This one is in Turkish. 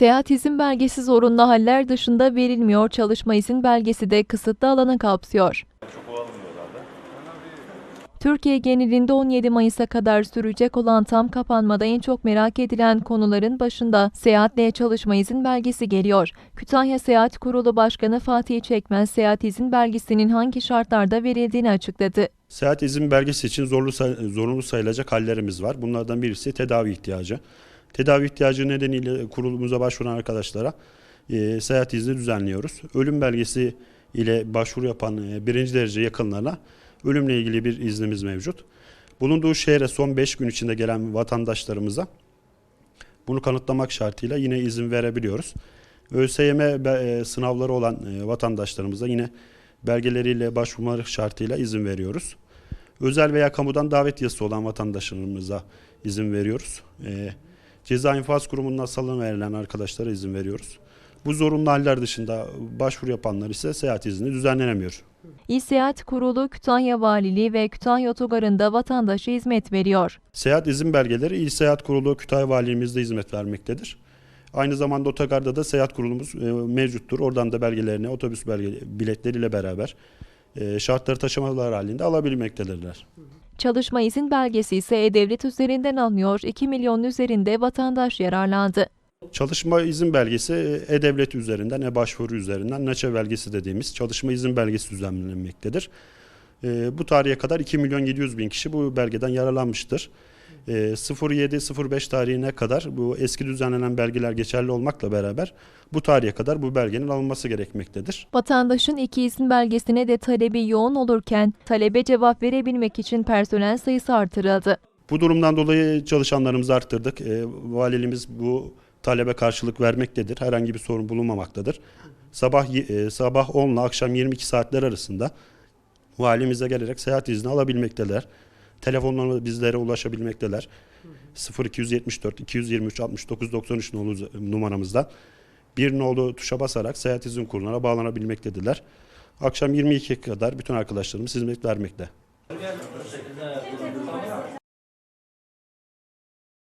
Seyahat izin belgesi zorunlu haller dışında verilmiyor. Çalışma izin belgesi de kısıtlı alanı kapsıyor. Türkiye genelinde 17 Mayıs'a kadar sürecek olan tam kapanmada en çok merak edilen konuların başında seyahatle çalışma izin belgesi geliyor. Kütahya Seyahat Kurulu Başkanı Fatih Çekmez, seyahat izin belgesinin hangi şartlarda verildiğini açıkladı. Seyahat izin belgesi için zorlu zorunlu sayılacak hallerimiz var. Bunlardan birisi tedavi ihtiyacı. Tedavi ihtiyacı nedeniyle kurulumuza başvuran arkadaşlara e, seyahat izni düzenliyoruz. Ölüm belgesi ile başvuru yapan e, birinci derece yakınlarına ölümle ilgili bir iznimiz mevcut. Bulunduğu şehre son 5 gün içinde gelen vatandaşlarımıza bunu kanıtlamak şartıyla yine izin verebiliyoruz. ÖSYM e, sınavları olan e, vatandaşlarımıza yine belgeleriyle başvurmaları şartıyla izin veriyoruz. Özel veya kamudan davet yazısı olan vatandaşlarımıza izin veriyoruz. E, Ceza infaz kurumundan salın verilen arkadaşlara izin veriyoruz. Bu zorunlu haller dışında başvuru yapanlar ise seyahat izni düzenlenemiyor. İl Seyahat Kurulu Kütahya Valiliği ve Kütahya Otogarı'nda vatandaşa hizmet veriyor. Seyahat izin belgeleri İl Seyahat Kurulu Kütahya Valiliğimizde hizmet vermektedir. Aynı zamanda otogarda da seyahat kurulumuz e, mevcuttur. Oradan da belgelerini otobüs belge, biletleriyle beraber e, şartları taşımalar halinde alabilmektedirler. Çalışma izin belgesi ise E-Devlet üzerinden alınıyor. 2 milyonun üzerinde vatandaş yararlandı. Çalışma izin belgesi e, E-Devlet üzerinden, E-Başvuru üzerinden NAÇE belgesi dediğimiz çalışma izin belgesi düzenlenmektedir. E, bu tarihe kadar 2 milyon 700 bin kişi bu belgeden yararlanmıştır. E, 07-05 tarihine kadar bu eski düzenlenen belgeler geçerli olmakla beraber bu tarihe kadar bu belgenin alınması gerekmektedir. Vatandaşın iki izin belgesine de talebi yoğun olurken talebe cevap verebilmek için personel sayısı artırıldı. Bu durumdan dolayı çalışanlarımızı arttırdık. E, valiliğimiz bu talebe karşılık vermektedir. Herhangi bir sorun bulunmamaktadır. Sabah e, sabah 10 ile akşam 22 saatler arasında valimize gelerek seyahat izni alabilmekteler. Telefonlarla bizlere ulaşabilmekteler. 0274 223 69 93 nolu numaramızdan bir nolu tuşa basarak seyahat izin kuruluna bağlanabilmektedirler. Akşam 22'ye kadar bütün arkadaşlarımız hizmet vermekte.